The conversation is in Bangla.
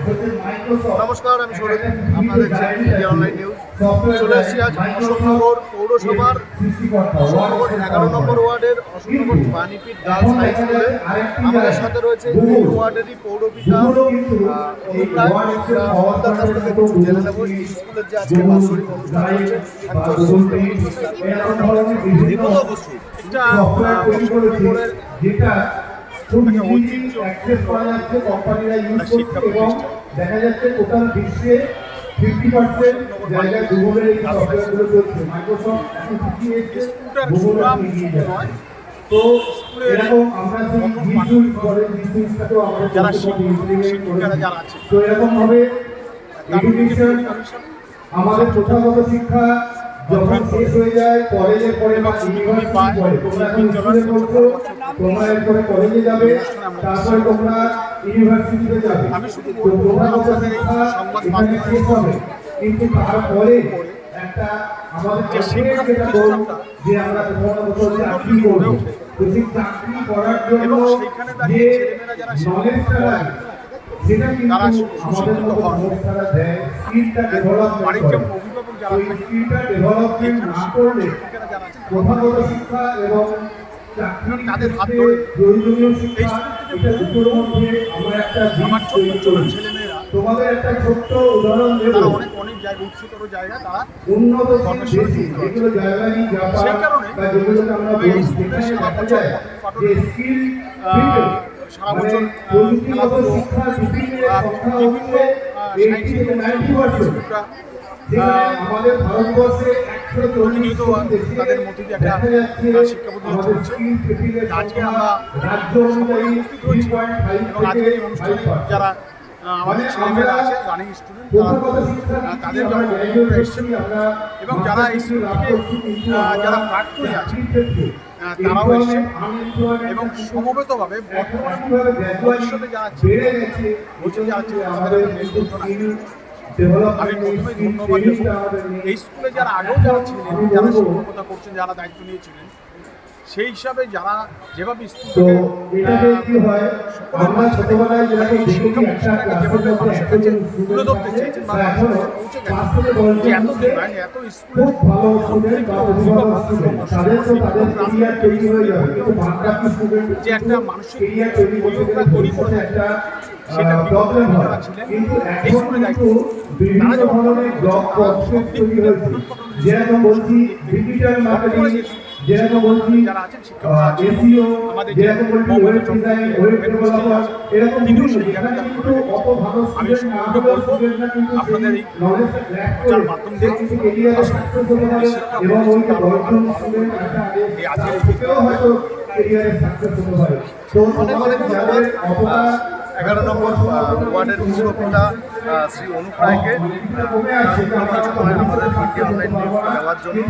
নমস্কার আমি সৌরভ। আপনারা দেখছেন ইন্ডিয়া অনলাইন নিউজ চলে এসেছি আজ অশোকনগর পৌরসভার অশোকনগর এগারো নম্বর ওয়ার্ডের অশোকনগর বাণীপীঠ গার্লস হাই স্কুলে আমাদের সাথে রয়েছে এই ওয়ার্ডেরই পৌরপিতা অনুপদার কাছ থেকে কিছু জেনে নেব এই স্কুলের যে আজকে বাৎসরিক অনুষ্ঠান অবশ্যই। এটা একটা ঐতিহ্য। যাচ্ছে কোম্পানিরা ইউজ শিক্ষা প্রতিষ্ঠান। দেখা যাচ্ছে টোটাল বিশ্বে ফিফটি পার্সেন্ট জায়গায় গুগলের এই সফটওয়্যারগুলো চলছে মাইক্রোসফট এখন শিখিয়ে এসছে স্কুলটার গুগল এগিয়ে যাচ্ছে তো স্কুলের এরকম আমরা করে যারা শিক্ষিকারা যারা আছে। তো এরকম ভাবে এডুকেশন আমাদের প্রথাগত শিক্ষা যখন শেষ হয়ে যায় কলেজের পরে বা ইউনিভার্সিটি পরে তোমরা এখন স্কুলে পড়ছো তোমরা এরপরে কলেজে যাবে তারপরে তোমরা ইউনিভার্সিটিতে যাবে। তো সংবাদ এখানে শেষ হবে কিন্তু তারপরে একটা আমাদের শিক্ষা যেটা গোল, যে আমরা কোথাও না কোথাও চাকরি করব। তো সেই চাকরি করার জন্য যে নলেজটা লাগে সেটা কিন্তু আমাদের মতো হন। দেয় স্কিলটা বাড়ির করে। ওই স্কিলটা ডেভেলপমেন্ট না করলে প্রথাগত শিক্ষা এবং তাদের হাত ধরে প্রয়োজনীয় শিক্ষা এই স্কুল থেকে এটা দুটোর মধ্যে আমরা একটা আমার ছোট্ট ছোট ছেলেমেয়েরা তোমাদের একটা ছোট্ট উদাহরণ দেব। অনেক অনেক উচ্চতর জায়গায় তারা উন্নত দেশে যেগুলো বা যেগুলোকে আমরা এই স্কুলে সারা বছর স্কিল মানে বছর, খেলাধুলো, বিভিন্ন, প্রতিনিয়ত তাদের মধ্যে দিয়ে একটা, শিক্ষা প্রতিষ্ঠান চলছে। আজকে আমরা অনুযায়ী উপস্থিত হয়েছি এবং আজকের এই অনুষ্ঠানে যারা আমাদের ছেলেমেয়েরা আছে রানিং স্টুডেন্ট তাদের এসেছেন আমরা এবং যারা এই স্কুল থেকে যারা আছে তারাও এসছে। এবং সমবেতভাবে বর্তমানে ভবিষ্যতে যারা আছে গেছে ভবিষ্যতে যারা আমি প্রথমে ধন্যবাদ। এই স্কুলে যারা আগেও যারা ছিলেন যারা শিক্ষকতা করছেন যারা দায়িত্ব নিয়েছিলেন সেই হিসাবে যারা যেভাবে স্কুল তুলে ধরতে চেয়েছেন বা পৌঁছে গেছে এত স্কুলে যে একটা মানসিক তৈরি করে সেটা ছিলেন, এই স্কুলে দায়িত্ব তারা যখন যেরকম বলছি ডিজিটাল মার্কেটিং যেরকম বলছি যারা আছেন এসিও আমাদের যেরকম বলছি ওয়েব ডিজাইন ওয়েব ডেভেলপার এরকম তিনিও সেই জায়গায় কিন্তু অত ভালো আমি সকলকে বলব, আপনাদের এই প্রচার মাধ্যম দিয়ে পারে এবং এই আজকের থেকেও হয়তো কেরিয়ারে সাকসেস হতে পারে তো যাদের অতটা এগারো নম্বর ওয়ার্ডের আহ, শ্রী অনুপ রায়কে আমাদের ইন্ডিয়া অনলাইন নিউজ জন্য